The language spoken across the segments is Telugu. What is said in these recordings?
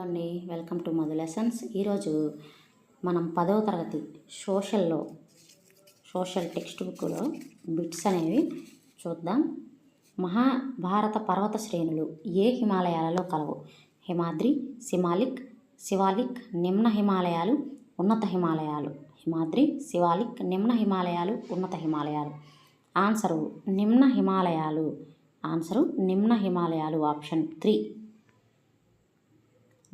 హలో అండి. Welcome to Madhu lessons. ఈరోజు మనం పదవ తరగతి సోషల్లో సోషల్ టెక్స్ట్ బుక్లో బిట్స్ అనేవి చూద్దాం. మహాభారత పర్వత శ్రేణులు ఏ హిమాలయాలలో కలవు? హిమాద్రి సిమాలిక్ శివాలిక్ నిమ్న హిమాలయాలు ఉన్నత హిమాలయాలు. హిమాద్రి శివాలిక్ నిమ్న హిమాలయాలు ఉన్నత హిమాలయాలు. ఆన్సరు నిమ్న హిమాలయాలు. ఆన్సరు నిమ్న హిమాలయాలు ఆప్షన్ త్రీ.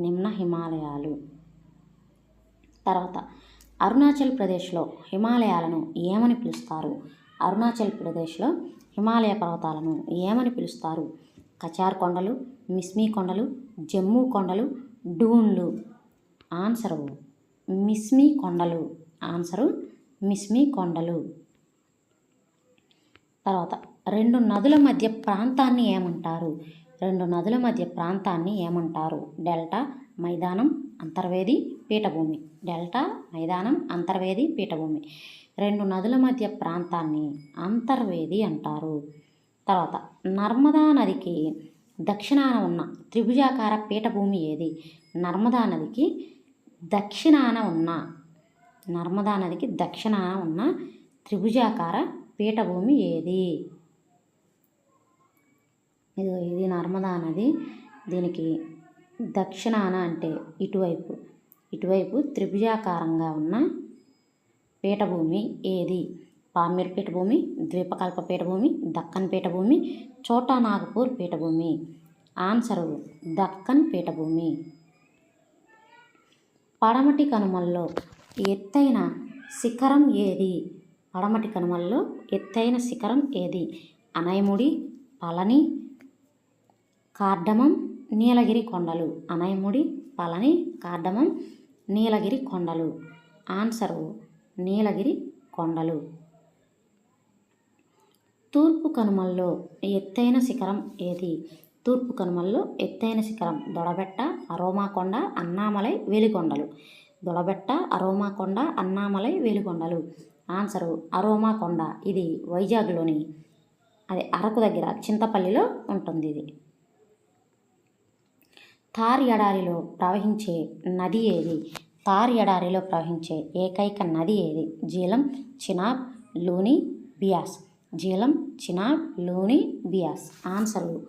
నిమ్న హిమాలయాలు. తర్వాత అరుణాచల్ ప్రదేశ్లో హిమాలయాలను ఏమని పిలుస్తారు? అరుణాచల్ ప్రదేశ్లో హిమాలయ పర్వతాలను ఏమని పిలుస్తారు? కచార్ కొండలు మిస్మీ కొండలు జమ్మూ కొండలు డూన్లు. ఆన్సరు మిస్మీ కొండలు. ఆన్సరు మిస్మీ కొండలు. తర్వాత రెండు నదుల మధ్య ప్రాంతాన్ని ఏమంటారు? రెండు నదుల మధ్య ప్రాంతాన్ని ఏమంటారు? డెల్టా మైదానం అంతర్వేది పీఠభూమి. డెల్టా మైదానం అంతర్వేది పీఠభూమి. రెండు నదుల మధ్య ప్రాంతాన్ని అంతర్వేది అంటారు. తర్వాత నర్మదా నదికి దక్షిణాన ఉన్న త్రిభుజాకార పీఠభూమి ఏది? నర్మదా నదికి దక్షిణాన ఉన్న నర్మదా నదికి దక్షిణాన ఉన్న త్రిభుజాకార పీఠభూమి ఏది? ఇది ఇది నర్మదా నది దీనికి దక్షిణాన అంటే ఇటువైపు ఇటువైపు త్రిభుజాకారంగా ఉన్న పీఠభూమి ఏది? పామీర్ పీఠభూమి ద్వీపకల్ప పీఠభూమి దక్కన్ పీఠభూమి చోటా నాగపూర్ పీఠభూమి. ఆన్సరు దక్కన్ పీఠభూమి. పడమటి కనుమల్లో ఎత్తైన శిఖరం ఏది? పడమటి కనుమల్లో ఎత్తైన శిఖరం ఏది? అనయముడి పళని కార్డమం నీలగిరి కొండలు. అనయముడి పళని కార్డమం నీలగిరి కొండలు. ఆన్సరు నీలగిరి కొండలు. తూర్పు కనుమల్లో ఎత్తైన శిఖరం ఏది? తూర్పు కనుమల్లో ఎత్తైన శిఖరం దొడబెట్ట అరోమాకొండ అన్నామలై వేలికొండలు దొడబెట్ట అరోమాకొండ అన్నామలై వేలికొండలు ఆన్సరు అరోమాకొండ. ఇది వైజాగ్లోని అదే అరకు దగ్గర చింతపల్లిలో ఉంటుంది ఇది థార్ ఎడారిలో ప్రవహించే నది ఏది? థార్ ఎడారిలో ప్రవహించే ఏకైక నది ఏది? జీలం చినాబ్ లూని బియాస్. జీలం చినాబ్ లూని బియాస్. ఆన్సర్లు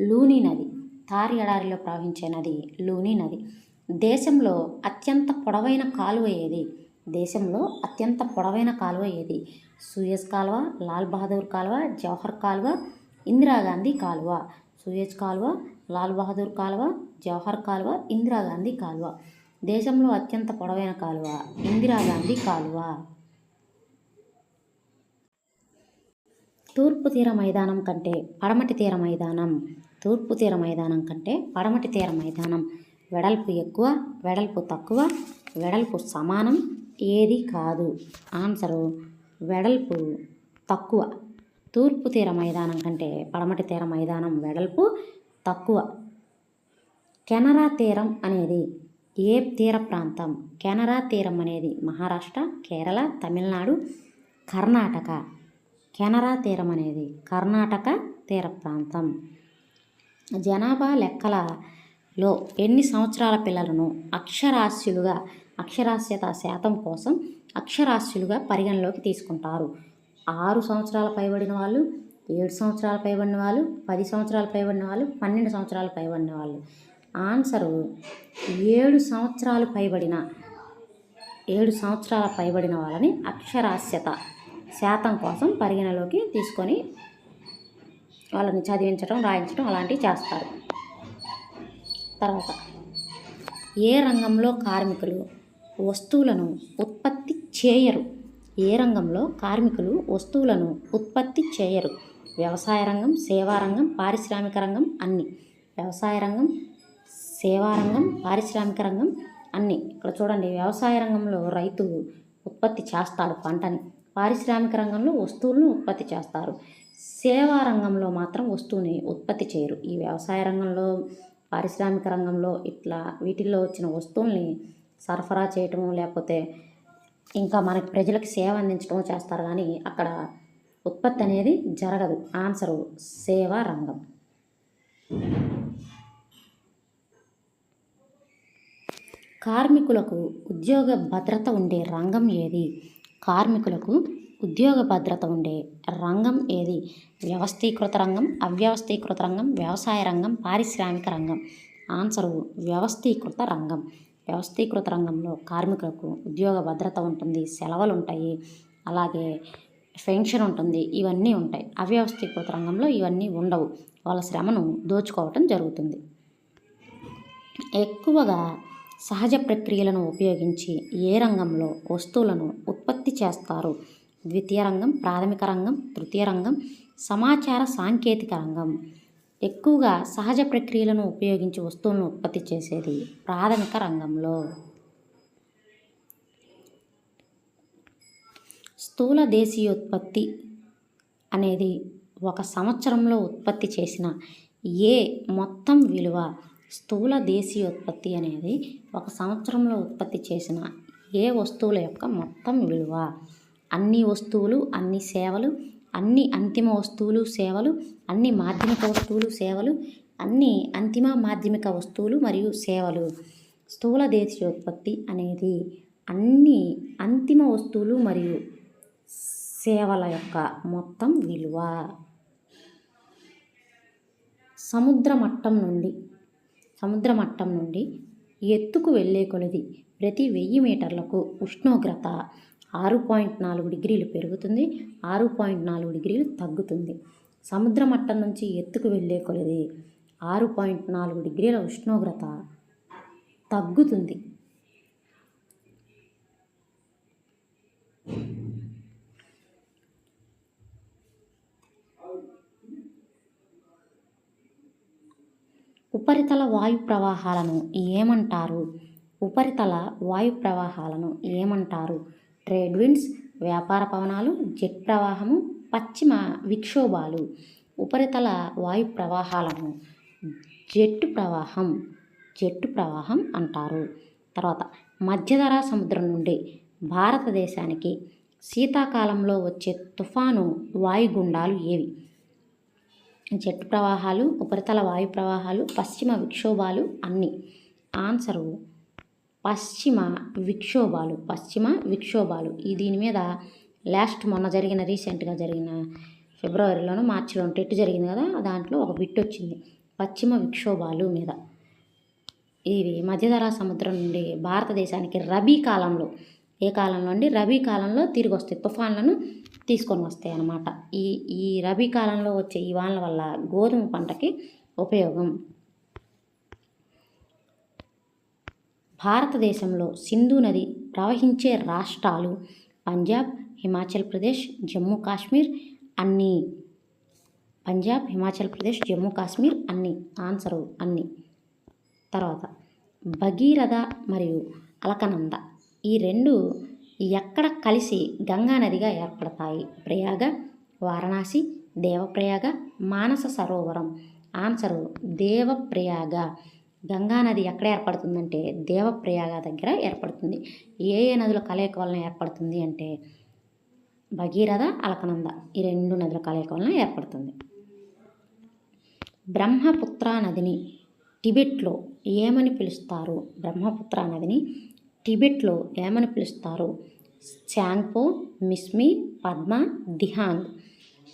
లూని నది. థార్ ఎడారిలో ప్రవహించే నది లూని నది. దేశంలో అత్యంత పొడవైన కాలువ ఏది? దేశంలో అత్యంత పొడవైన కాలువ ఏది? సూయజ్ కాలువ లాల్ బహదూర్ కాలువ జవహర్ కాలువ ఇందిరాగాంధీ కాలువ. సూయజ్ కాలువ లాల్ బహదూర్ కాలువ జవహర్ కాలువ ఇందిరాగాంధీ కాలువ. దేశంలో అత్యంత పొడవైన కాలువ ఇందిరాగాంధీ కాలువ. తూర్పు తీర మైదానం కంటే పడమటి తీర మైదానం తూర్పు తీర మైదానం కంటే పడమటి తీర మైదానం. వెడల్పు ఎక్కువ వెడల్పు తక్కువ వెడల్పు సమానం ఏది కాదు. ఆన్సరు వెడల్పు తక్కువ. తూర్పు తీర మైదానం కంటే పడమటి తీర మైదానం వెడల్పు తక్కువ. కెనరా తీరం అనేది ఏ తీర ప్రాంతం. కెనరా తీరం అనేది మహారాష్ట్ర కేరళ తమిళనాడు కర్ణాటక. కెనరా తీరం అనేది కర్ణాటక తీర ప్రాంతం. జనాభా లెక్కలలో ఎన్ని సంవత్సరాల పిల్లలను అక్షరాస్యులుగా అక్షరాస్యత శాతం కోసం అక్షరాస్యులుగా పరిగణలోకి తీసుకుంటారు? ఆరు సంవత్సరాల పైబడిన వాళ్ళు ఏడు సంవత్సరాల పైబడిన వాళ్ళు పది సంవత్సరాల పైబడిన వాళ్ళు పన్నెండు సంవత్సరాల పైబడిన వాళ్ళు. ఆన్సరు ఏడు సంవత్సరాలు పైబడిన ఏడు సంవత్సరాల పైబడిన వాళ్ళని అక్షరాస్యత శాతం కోసం పరిగణలోకి తీసుకొని వాళ్ళని చదివించడం రాయించడం అలాంటివి చేస్తారు. తర్వాత ఏ రంగంలో కార్మికులు వస్తువులను ఉత్పత్తి చేయరు? ఏ రంగంలో కార్మికులు వస్తువులను ఉత్పత్తి చేయరు? వ్యవసాయ రంగం సేవా రంగం పారిశ్రామిక రంగం అన్ని. వ్యవసాయ రంగం సేవా రంగం పారిశ్రామిక రంగం అన్ని. ఇక్కడ చూడండి వ్యవసాయ రంగంలో రైతు ఉత్పత్తి చేస్తాడు పంటని. పారిశ్రామిక రంగంలో వస్తువులను ఉత్పత్తి చేస్తారు. సేవా రంగంలో మాత్రం వస్తువుని ఉత్పత్తి చేయరు. ఈ వ్యవసాయ రంగంలో పారిశ్రామిక రంగంలో ఇట్లా వీటిల్లో వచ్చిన వస్తువుల్ని సరఫరా చేయటము లేకపోతే ఇంకా మనకి ప్రజలకు సేవ అందించడం చేస్తారు. కానీ అక్కడ ఉత్పత్తి అనేది జరగదు. ఆన్సరు సేవా రంగం. కార్మికులకు ఉద్యోగ భద్రత ఉండే రంగం ఏది? కార్మికులకు ఉద్యోగ భద్రత ఉండే రంగం ఏది? వ్యవస్థీకృత రంగం అవ్యవస్థీకృత రంగం వ్యవసాయ రంగం పారిశ్రామిక రంగం. ఆన్సరు వ్యవస్థీకృత రంగం. వ్యవస్థీకృత రంగంలో కార్మికులకు ఉద్యోగ భద్రత ఉంటుంది సెలవులు ఉంటాయి అలాగే పెన్షన్ ఉంటుంది. ఇవన్నీ ఉంటాయి. అవ్యవస్థీకృత రంగంలో ఇవన్నీ ఉండవు. వాళ్ళ శ్రమను దోచుకోవటం జరుగుతుంది. ఎక్కువగా సహజ ప్రక్రియలను ఉపయోగించి ఏ రంగంలో వస్తువులను ఉత్పత్తి చేస్తారు? ద్వితీయ రంగం ప్రాథమిక రంగం తృతీయ రంగం సమాచార సాంకేతిక రంగం. ఎక్కువగా సహజ ప్రక్రియలను ఉపయోగించి వస్తువులను ఉత్పత్తి చేసేది ప్రాథమిక రంగంలో. స్థూల దేశీయోత్పత్తి అనేది ఒక సంవత్సరంలో ఉత్పత్తి చేసిన ఏ మొత్తం విలువ స్థూల దేశీయోత్పత్తి అనేది ఒక సంవత్సరంలో ఉత్పత్తి చేసిన ఏ వస్తువుల యొక్క మొత్తం విలువ? అన్ని వస్తువులు అన్ని సేవలు అన్ని అంతిమ వస్తువులు సేవలు అన్ని మాధ్యమిక వస్తువులు సేవలు అన్ని అంతిమ మాధ్యమిక వస్తువులు మరియు సేవలు. స్థూల దేశీయోత్పత్తి అనేది అన్ని అంతిమ వస్తువులు మరియు సేవల యొక్క మొత్తం విలువ సముద్ర మట్టం నుండి సముద్ర మట్టం నుండి ఎత్తుకు వెళ్ళే కొలది ప్రతి వెయ్యి మీటర్లకు ఉష్ణోగ్రత ఆరు పాయింట్ నాలుగు డిగ్రీలు పెరుగుతుంది ఆరు పాయింట్ నాలుగు డిగ్రీలు తగ్గుతుంది. సముద్ర మట్టం నుంచి ఎత్తుకు వెళ్ళే కొలది ఆరు పాయింట్ నాలుగు డిగ్రీల ఉష్ణోగ్రత తగ్గుతుంది. ఉపరితల వాయు ప్రవాహాలను ఏమంటారు? ఉపరితల వాయు ప్రవాహాలను ఏమంటారు? ట్రేడ్ విండ్స్ వ్యాపార పవనాలు జెట్ ప్రవాహము పశ్చిమ విక్షోభాలు. ఉపరితల వాయు ప్రవాహాలను జెట్టు ప్రవాహం జెట్టు ప్రవాహం అంటారు. తర్వాత మధ్యధరా సముద్రం నుండి భారతదేశానికి శీతాకాలంలో వచ్చే తుఫాను వాయుగుండాలు ఏవి? జెట్ ప్రవాహాలు ఉపరితల వాయు ప్రవాహాలు పశ్చిమ విక్షోభాలు అన్నీ. ఆన్సరు పశ్చిమ విక్షోభాలు పశ్చిమ విక్షోభాలు. ఈ దీని మీద లాస్ట్ మొన్న జరిగిన రీసెంట్గా జరిగిన ఫిబ్రవరిలోనూ మార్చిలో టెట్ జరిగింది కదా దాంట్లో ఒక బిట్ వచ్చింది. పశ్చిమ విక్షోభాలు మీద. ఇవి మధ్యధరా సముద్రం నుండి భారతదేశానికి రబీ కాలంలో ఏ కాలంలో అండి? రబీ కాలంలో తిరిగి వస్తాయి. తుఫాన్లను తీసుకొని వస్తాయి అన్నమాట ఈ ఈ రబీ కాలంలో వచ్చే ఈ వానల వల్ల గోధుమ పంటకి ఉపయోగం. భారతదేశంలో సింధు నది ప్రవహించే రాష్ట్రాలు పంజాబ్ హిమాచల్ ప్రదేశ్ జమ్మూ కాశ్మీర్ అన్నీ. పంజాబ్ హిమాచల్ ప్రదేశ్ జమ్మూ కాశ్మీర్ అన్నీ. ఆన్సరు అన్నీ. తర్వాత భగీరథ మరియు అలకనంద. ఈ రెండు ఎక్కడ కలిసి గంగా నదిగా ఏర్పడతాయి? ప్రయాగ వారణాసి దేవప్రయాగ మానస సరోవరం. ఆన్సరు దేవప్రయాగ. గంగా నది ఎక్కడ ఏర్పడుతుందంటే దేవప్రయాగ దగ్గర ఏర్పడుతుంది. ఏ ఏ నదుల కలయిక వలన ఏర్పడుతుంది అంటే భగీరథ అలకనంద ఈ రెండు నదుల కలయిక వలన ఏర్పడుతుంది. బ్రహ్మపుత్ర నదిని టిబెట్లో ఏమని పిలుస్తారు? బ్రహ్మపుత్ర నదిని టిబెట్లో ఏమని పిలుస్తారు? శాంగ్పో మిస్మి పద్మ దిహాంగ్.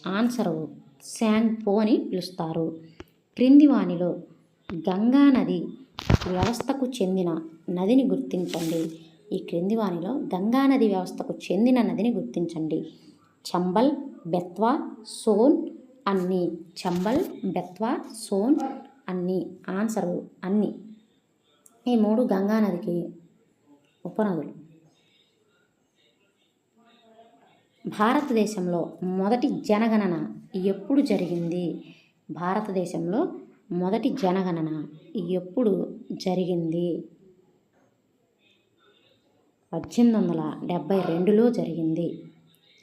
ఆన్సరు శాంగ్పో అని పిలుస్తారు. క్రింది వానిలో గంగా నది వ్యవస్థకు చెందిన నదిని గుర్తించండి. ఈ క్రింది వానిలో గంగా నది వ్యవస్థకు చెందిన నదిని గుర్తించండి. చంబల్ బెత్వా సోన్ అన్ని. చంబల్ బెత్వా సోన్ అన్ని. ఆన్సరు అన్ని. ఈ మూడు గంగా నదికి ఉపనదులు. భారతదేశంలో మొదటి జనగణన ఎప్పుడు జరిగింది? భారతదేశంలో మొదటి జనగణన ఎప్పుడు జరిగింది? పద్దెనిమిది వందల డెబ్భై రెండులో జరిగింది.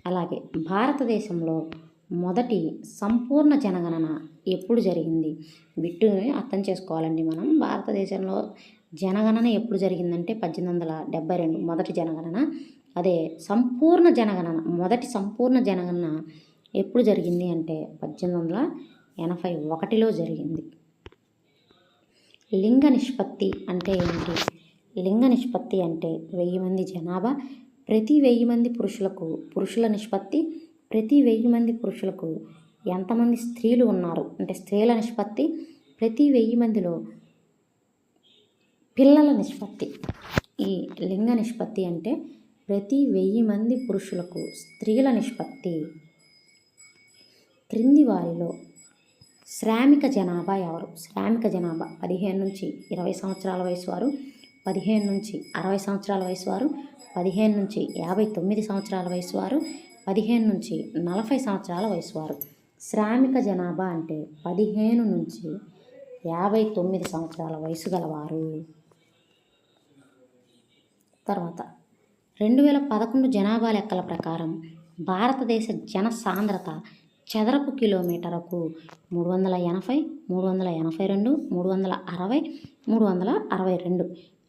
అలాగే భారతదేశంలో మొదటి సంపూర్ణ జనగణన ఎప్పుడు జరిగింది? బిట్టుని అర్థం చేసుకోవాలండి మనం. భారతదేశంలో జనగణన ఎప్పుడు జరిగిందంటే పద్దెనిమిది వందల డెబ్బై రెండు మొదటి జనగణన అదే సంపూర్ణ జనగణన మొదటి సంపూర్ణ జనగణన ఎప్పుడు జరిగింది అంటే పద్దెనిమిది వందల ఎనభై ఒకటిలో జరిగింది. లింగ నిష్పత్తి అంటే ఏంటి లింగ నిష్పత్తి అంటే వెయ్యి మంది జనాభా ప్రతి వెయ్యి మంది పురుషులకు పురుషుల నిష్పత్తి ప్రతి వెయ్యి మంది పురుషులకు ఎంతమంది స్త్రీలు ఉన్నారు? అంటే స్త్రీల నిష్పత్తి ప్రతి వెయ్యి మందిలో పిల్లల నిష్పత్తి. ఈ లింగ నిష్పత్తి అంటే ప్రతి వెయ్యి మంది పురుషులకు స్త్రీల నిష్పత్తి. క్రింది వారిలో శ్రామిక జనాభా ఎవరు? శ్రామిక జనాభా పదిహేను నుంచి ఇరవై సంవత్సరాల వయసు వారు పదిహేను నుంచి అరవై సంవత్సరాల వయసు వారు పదిహేను నుంచి యాభై తొమ్మిది సంవత్సరాల వయసు వారు పదిహేను నుంచి నలభై సంవత్సరాల వయసు వారు. శ్రామిక జనాభా అంటే పదిహేను నుంచి యాభై తొమ్మిది సంవత్సరాల వయసు గలవారు. తర్వాత రెండు వేల పదకొండు జనాభా లెక్కల ప్రకారం భారతదేశ జన సాంద్రత చదరపు కిలోమీటరకు మూడు వందల ఎనభై మూడు వందల ఎనభై రెండు మూడు వందల అరవై మూడు వందల అరవై రెండు.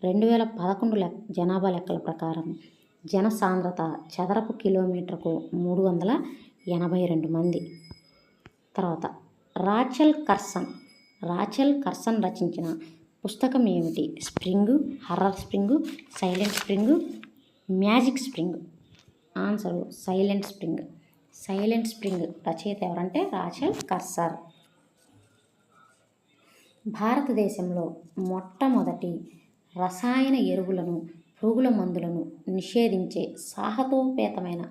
రెండు వేల పదకొండు లెక్క జనాభా లెక్కల ప్రకారం జన సాంద్రత చదరపు కిలోమీటర్కు మూడు వందల ఎనభై రెండు మంది. తర్వాత రాచల్ కర్సన్ రాచల్ కర్సన్ రచించిన పుస్తకం ఏమిటి? Spring horror spring silent spring magic spring. Answer silent spring. Silent spring రచయిత ఎవరంటే రాచల్ కర్సర్. భారతదేశంలో మొట్టమొదటి రసాయన ఎరువులను పురుగుల మందులను నిషేధించే సాహసోపేతమైన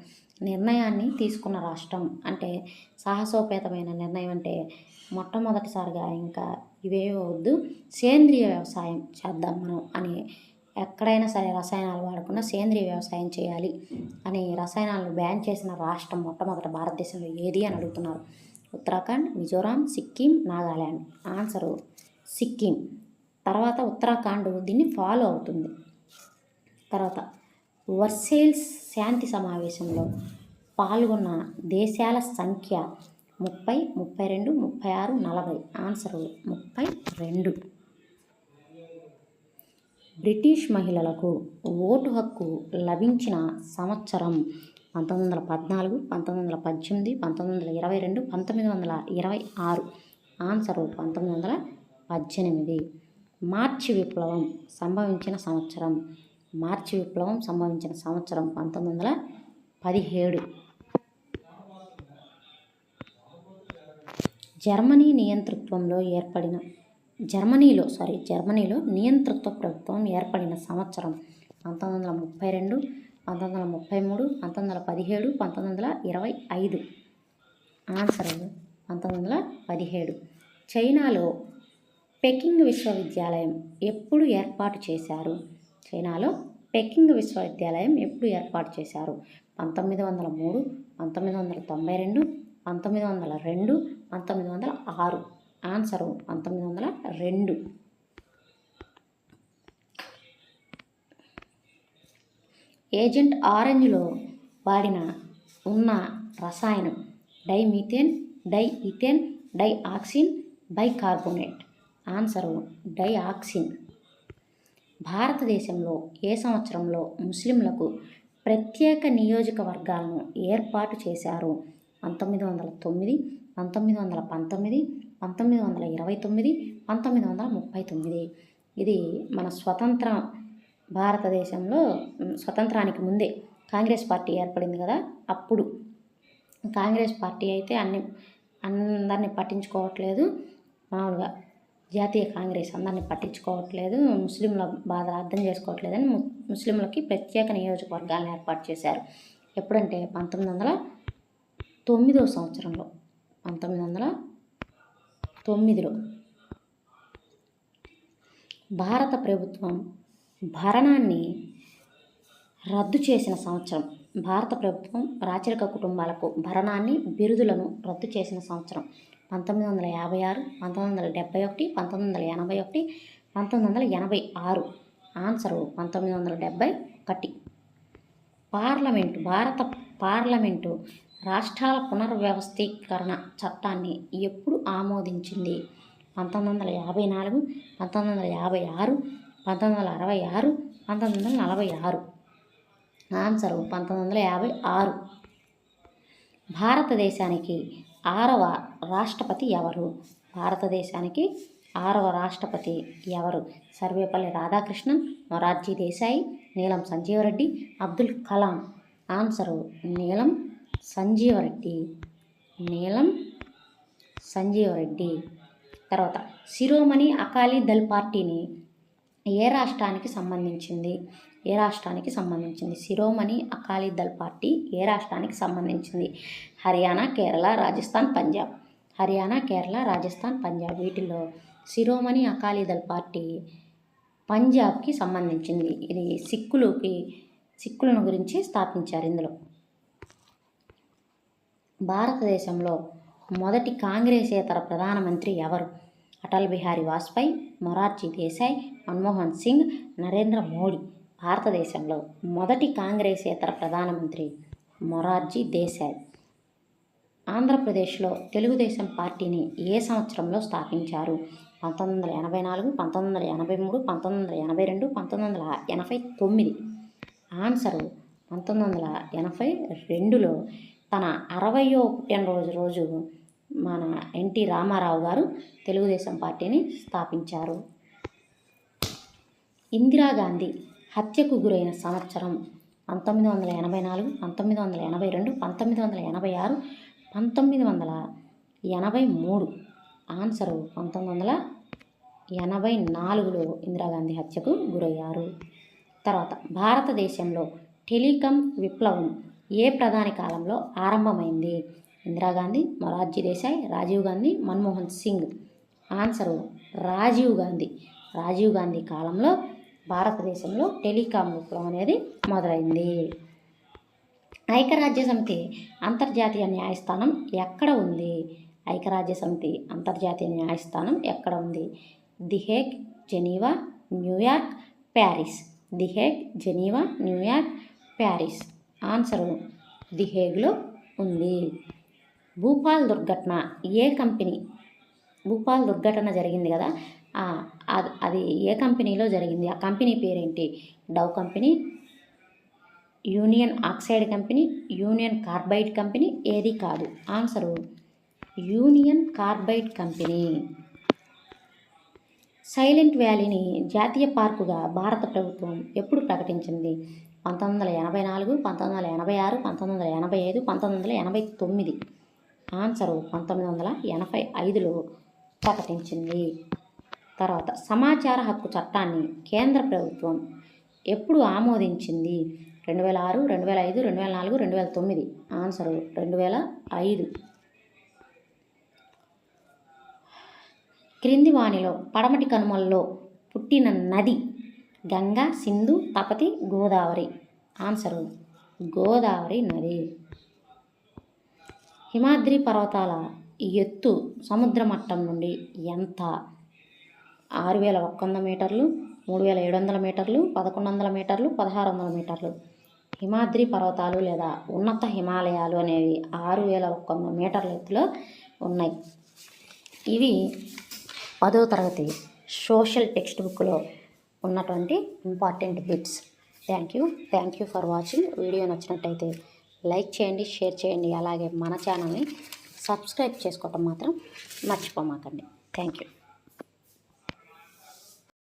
నిర్ణయాన్ని తీసుకున్న రాష్ట్రం. అంటే సాహసోపేతమైన నిర్ణయం అంటే మొట్టమొదటిసారిగా ఇంకా ఇవేవద్దు సేంద్రియ వ్యవసాయం చేద్దాం మనం అనే ఎక్కడైనా సరే రసాయనాలు వాడకుండా సేంద్రియ వ్యవసాయం చేయాలి అని రసాయనాలను బ్యాన్ చేసిన రాష్ట్రం మొట్టమొదట భారతదేశంలో ఏది అని అడుగుతున్నారు? ఉత్తరాఖండ్ మిజోరాం సిక్కిం నాగాల్యాండ్ ఆన్సరు సిక్కిం. తర్వాత ఉత్తరాఖండ్ దీన్ని ఫాలో అవుతుంది. తర్వాత వర్సేల్స్ శాంతి సమావేశంలో పాల్గొన్న దేశాల సంఖ్య ముప్పై ముప్పై రెండు ముప్పై ఆరు నలభై. ఆన్సరు ముప్పై రెండు. బ్రిటిష్ మహిళలకు ఓటు హక్కు లభించిన సంవత్సరం పంతొమ్మిది వందల పద్నాలుగు పంతొమ్మిది వందల పద్దెనిమిది పంతొమ్మిది వందల ఇరవై రెండు పంతొమ్మిది వందల ఇరవై ఆరు. ఆన్సరు పంతొమ్మిది వందల పద్దెనిమిది. మార్చి విప్లవం సంభవించిన సంవత్సరం. మార్చి విప్లవం సంభవించిన సంవత్సరం పంతొమ్మిది వందల పదిహేడు. జర్మనీ నియంతృత్వంలో ఏర్పడిన జర్మనీలో సారీ జర్మనీలో నియంతృత్వ ప్రభుత్వం ఏర్పడిన సంవత్సరం పంతొమ్మిది వందల ముప్పై రెండు పంతొమ్మిది వందల ముప్పై మూడు పంతొమ్మిది వందల పదిహేడు పంతొమ్మిది వందల ఇరవై ఐదు. ఆన్సర్ పంతొమ్మిది వందల పదిహేడు. చైనాలో పెకింగ్ విశ్వవిద్యాలయం ఎప్పుడు ఏర్పాటు చేశారు? చైనాలో పెకింగ్ విశ్వవిద్యాలయం ఎప్పుడు ఏర్పాటు చేశారు? పంతొమ్మిది వందల మూడు పంతొమ్మిది వందల తొంభై రెండు పంతొమ్మిది వందల రెండు పంతొమ్మిది వందల ఆరు. ఆన్సరు పంతొమ్మిది వందల రెండు. ఏజెంట్ ఆరెంజ్లో వాడిన ఉన్న రసాయనం dimethane diethane dioxin bicarbonate. Answer dioxin భారతదేశంలో ఏ సంవత్సరంలో ముస్లింలకు ప్రత్యేక నియోజకవర్గాలను ఏర్పాటు చేశారు? పంతొమ్మిది వందల తొమ్మిది పంతొమ్మిది వందల పంతొమ్మిది పంతొమ్మిది వందల ఇరవై తొమ్మిది పంతొమ్మిది వందల ముప్పై తొమ్మిది. ఇది మన స్వతంత్ర భారతదేశంలో స్వతంత్రానికి ముందే కాంగ్రెస్ పార్టీ ఏర్పడింది కదా అప్పుడు. కాంగ్రెస్ పార్టీ అయితే అన్ని అందరినీ పట్టించుకోవట్లేదు మామూలుగా జాతీయ కాంగ్రెస్ అందరినీ పట్టించుకోవట్లేదు ముస్లింల బాధ అర్థం చేసుకోవట్లేదని ముస్లింలకి ప్రత్యేక నియోజకవర్గాలను ఏర్పాటు చేశారు. ఎప్పుడంటే పంతొమ్మిది వందల తొమ్మిదో సంవత్సరంలో పంతొమ్మిది వందల తొమ్మిదిలో. భారత ప్రభుత్వం భరణాన్ని రద్దు చేసిన సంవత్సరం భారత ప్రభుత్వం రాచరిక కుటుంబాలకు భరణాన్ని బిరుదులను రద్దు చేసిన సంవత్సరం పంతొమ్మిది వందల యాభై ఆరు పంతొమ్మిది వందల డెబ్బై ఒకటి పంతొమ్మిది వందల ఎనభై ఒకటి పంతొమ్మిది వందల ఎనభై ఆరు. ఆన్సరు పంతొమ్మిది వందల డెబ్బై ఒకటి. పార్లమెంటు భారత పార్లమెంటు రాష్ట్రాల పునర్వ్యవస్థీకరణ చట్టాన్ని ఎప్పుడు ఆమోదించింది? పంతొమ్మిది వందల యాభై నాలుగు పంతొమ్మిది వందల యాభై ఆరు పంతొమ్మిది వందల అరవై ఆరు పంతొమ్మిది వందల నలభై ఆరు. ఆన్సరు పంతొమ్మిది వందల యాభై ఆరు. భారతదేశానికి ఆరవ రాష్ట్రపతి ఎవరు? భారతదేశానికి ఆరవ రాష్ట్రపతి ఎవరు? సర్వేపల్లి రాధాకృష్ణన్ మొరార్జీ దేశాయి నీలం సంజీవరెడ్డి అబ్దుల్ కలాం. ఆన్సరు నీలం సంజీవరెడ్డి. నీలం సంజీవరెడ్డి. తర్వాత శిరోమణి అకాలీ దళ్ పార్టీని ఏ రాష్ట్రానికి సంబంధించింది? ఏ రాష్ట్రానికి సంబంధించింది? శిరోమణి అకాలీ దళ్ పార్టీ ఏ రాష్ట్రానికి సంబంధించింది? హర్యానా కేరళ రాజస్థాన్ పంజాబ్. హర్యానా కేరళ రాజస్థాన్ పంజాబ్ వీటిలో శిరోమణి అకాలీ దళ్ పార్టీ పంజాబ్కి సంబంధించింది. ఇది సిక్కులకి సిక్కులను గురించి స్థాపించారు ఇందులో. భారతదేశంలో మొదటి కాంగ్రెసేతర ప్రధానమంత్రి ఎవరు? అటల్ బిహారీ వాజ్పేయి మొరార్జీ దేశాయ్ మన్మోహన్ సింగ్ నరేంద్ర మోడీ. భారతదేశంలో మొదటి కాంగ్రెసేతర ప్రధానమంత్రి మొరార్జీ దేశాయ్. ఆంధ్రప్రదేశ్లో తెలుగుదేశం పార్టీని ఏ సంవత్సరంలో స్థాపించారు? పంతొమ్మిది వందల ఎనభై నాలుగు పంతొమ్మిది వందల ఎనభై మూడు పంతొమ్మిది వందల ఎనభై రెండు పంతొమ్మిది వందల ఎనభై తొమ్మిది. ఆన్సరు పంతొమ్మిది వందల ఎనభై రెండులో తన అరవయో పుట్టినరోజు రోజు మన ఎన్టీ రామారావు గారు తెలుగుదేశం పార్టీని స్థాపించారు. ఇందిరాగాంధీ హత్యకు గురైన సంవత్సరం పంతొమ్మిది వందల ఎనభై నాలుగు పంతొమ్మిది వందల ఎనభై రెండు పంతొమ్మిది వందల ఎనభై ఆరు పంతొమ్మిది వందల ఎనభై మూడు ఆన్సరు పంతొమ్మిది వందల ఎనభై నాలుగులో ఇందిరాగాంధీ హత్యకు గురయ్యారు. తర్వాత భారతదేశంలో టెలికాం విప్లవం ఏ ప్రధాని కాలంలో ఆరంభమైంది? ఇందిరాగాంధీ మొరార్జీ దేశాయ్ రాజీవ్ గాంధీ మన్మోహన్ సింగ్. ఆన్సరు రాజీవ్ గాంధీ. రాజీవ్ గాంధీ కాలంలో భారతదేశంలో టెలికాం విప్లవం అనేది మొదలైంది. ఐక్యరాజ్య సమితి అంతర్జాతీయ న్యాయస్థానం ఎక్కడ ఉంది? ఐక్యరాజ్య సమితి అంతర్జాతీయ న్యాయస్థానం ఎక్కడ ఉంది? The Hague Geneva New York Paris. The Hague Geneva New York Paris. Answer the హేగ్లో ఉంది. భూపాల్ దుర్ఘటన ఏ కంపెనీ? భూపాల్ దుర్ఘటన జరిగింది కదా. అది అది ఏ కంపెనీలో జరిగింది? ఆ కంపెనీ పేరేంటి? Dow company Union Oxide company Union Carbide company ఏది కాదు. Answer Union Carbide company. Silent వ్యాలీని జాతీయ పార్కుగా భారత ప్రభుత్వం ఎప్పుడు ప్రకటించింది? పంతొమ్మిది వందల ఎనభై నాలుగు పంతొమ్మిది వందల ఎనభై ఆరు పంతొమ్మిది వందల ఎనభై ఐదు పంతొమ్మిది వందల ఎనభై తొమ్మిది. ఆన్సరు పంతొమ్మిది వందల ఎనభై ఐదులో ప్రకటించింది. తర్వాత సమాచార హక్కు చట్టాన్ని కేంద్ర ప్రభుత్వం ఎప్పుడు ఆమోదించింది? రెండు వేల ఆరు రెండు వేల ఐదు రెండు వేల నాలుగు రెండు వేల తొమ్మిది. ఆన్సరు రెండు వేల ఐదు. క్రింది వాణిలో పడమటి కనుమల్లో పుట్టిన నది గంగా సింధు తపతి గోదావరి. ఆన్సరు గోదావరి నది. హిమాద్రి పర్వతాల ఎత్తు సముద్ర మట్టం నుండి ఎంత? ఆరు వేల ఒక్క వంద మీటర్లు మూడు వేల ఏడు వందల మీటర్లు పదకొండు వందల మీటర్లు పదహారు వందల మీటర్లు. హిమాద్రి పర్వతాలు లేదా ఉన్నత హిమాలయాలు అనేవి ఆరు వేల ఒక్క వంద మీటర్ల ఎత్తులో ఉన్నాయి. ఇవి పదో తరగతి సోషల్ టెక్స్ట్ బుక్లో ఉన్నటువంటి important bits thank you thank you for watching video నచ్చినట్టయితే లైక్ చేయండి షేర్ చేయండి అలాగే మన ఛానల్ని సబ్స్క్రైబ్ చేసుకోవటం మాత్రం మర్చిపోమాకండి. Thank you